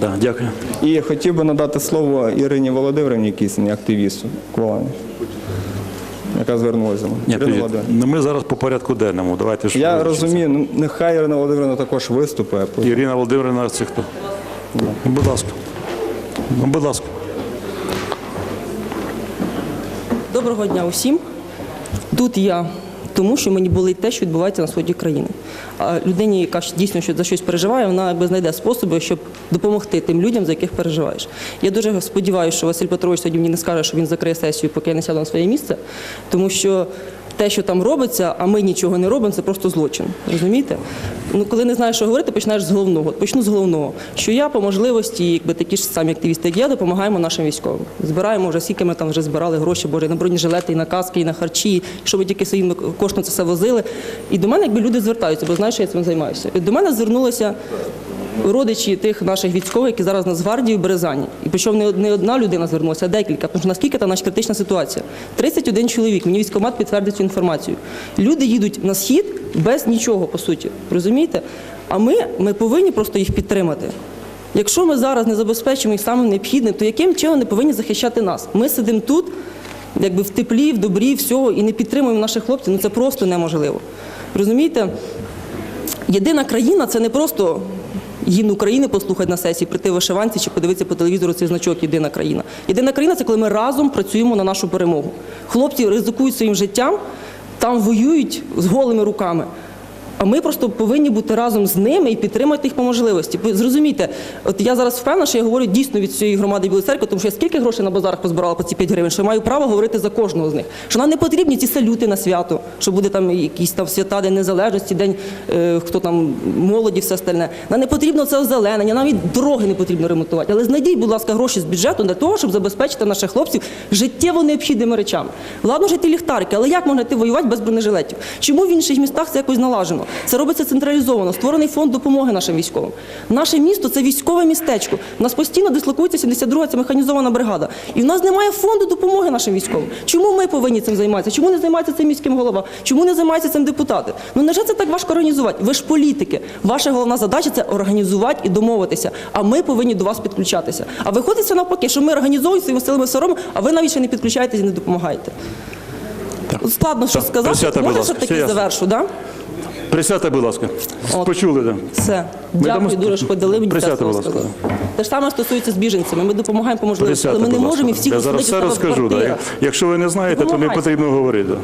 Да, дякую. І хотів би надати слово Ірині Володимирівні Кісні, активісту Коваль, яка звернулася. Ну, ми зараз по порядку денному. Давайте ж Я розумію, ну, нехай Ірина Володимирівна також виступить. Ірина Володимирівна, це хто? Ну, будь ласка. Ну, будь ласка. Доброго дня усім. Тут я тому, що мені болить те, що відбувається на сході країни. А людині, яка дійсно за щось переживає, вона якби знайде способи, щоб допомогти тим людям, за яких переживаєш. Я дуже сподіваюся, що Василь Петрович сьогодні мені не скаже, що він закриє сесію, поки я не сяду на своє місце, тому що. Те, що там робиться, а ми нічого не робимо, це просто злочин. Розумієте? Ну, коли не знаєш, що говорити, починаєш з головного. Почну з головного. Що я по можливості, якби такі ж самі активісти, як я, допомагаємо нашим військовим. Збираємо вже скільки ми там вже збирали гроші, боже, на бронежилети, і на каски, і на харчі, що ми тільки своїм коштом це все возили. І до мене якби люди звертаються, бо знають, що я цим займаюся. І до мене звернулися родичі тих наших військових, які зараз в Нацгвардії в Березані. І причому не не одна людина звернулася, а декілька. Тому що наскільки там наша критична ситуація. 31 чоловік, мені військкомат підтвердить цю інформацію. Люди їдуть на схід без нічого, по суті. Розумієте? А ми, ми повинні просто їх підтримати. Якщо ми зараз не забезпечимо їх самим необхідним, то яким чином вони повинні захищати нас? Ми сидимо тут, якби в теплі, в добрі, всього, і не підтримуємо наших хлопців. Ну це просто неможливо. Розумієте? Єдина країна це не просто гімн України послухати на сесії, прийти в вишиванці чи подивитися по телевізору цей значок Єдина країна. Єдина країна це коли ми разом працюємо на нашу перемогу. Хлопці ризикують своїм життям, там воюють з голими руками. А ми просто повинні бути разом з ними і підтримати їх по можливості. Зрозумійте, от я зараз впевнена, що я говорю дійсно від цієї громади Білої церкви, тому що я скільки грошей на базарах позбирала по ці 5 гривень, що я маю право говорити за кожного з них. Що нам не потрібні ці салюти на свято, що буде там якісь там свята, День Незалежності, День е, хто там молоді, все остальне. Нам не потрібно це озеленення, нам навіть дороги не потрібно ремонтувати. Але знайдіть, будь ласка, гроші з бюджету для того, щоб забезпечити наших хлопців життєво необхідними речами. Ладно, ж ті ліхтарики, але як можна йти воювати без бронежилетів? Чому в інших містах це якось налажено? Це робиться централізовано, створений фонд допомоги нашим військовим. Наше місто це військове містечко. У нас постійно дислокується 72-га це механізована бригада. І в нас немає фонду допомоги нашим військовим. Чому ми повинні цим займатися? Чому не займається цим міським голова? Чому не займаються цим депутати? Ну невже це так важко організувати? Ви ж політики. Ваша головна задача це організувати і домовитися. А ми повинні до вас підключатися. А виходить все навпаки, що ми організовуємо своїми силами сором, а ви навіть ще не підключаєтесь і не допомагаєте. Складно щось сказати. Можна ласка. таки завершу, да? Присядьте, будь ласка. От. Почули, так. Все. Ми Дякую дамо- дуже, що подали мені це Присядьте, слово будь ласка. Те ж саме стосується з біженцями. Ми допомагаємо по можливості, але ми не будь ласка. можемо і всіх Я зараз все в розкажу. Да. квартирах. Якщо ви не знаєте, то не Допомагайте. потрібно говорити. Да.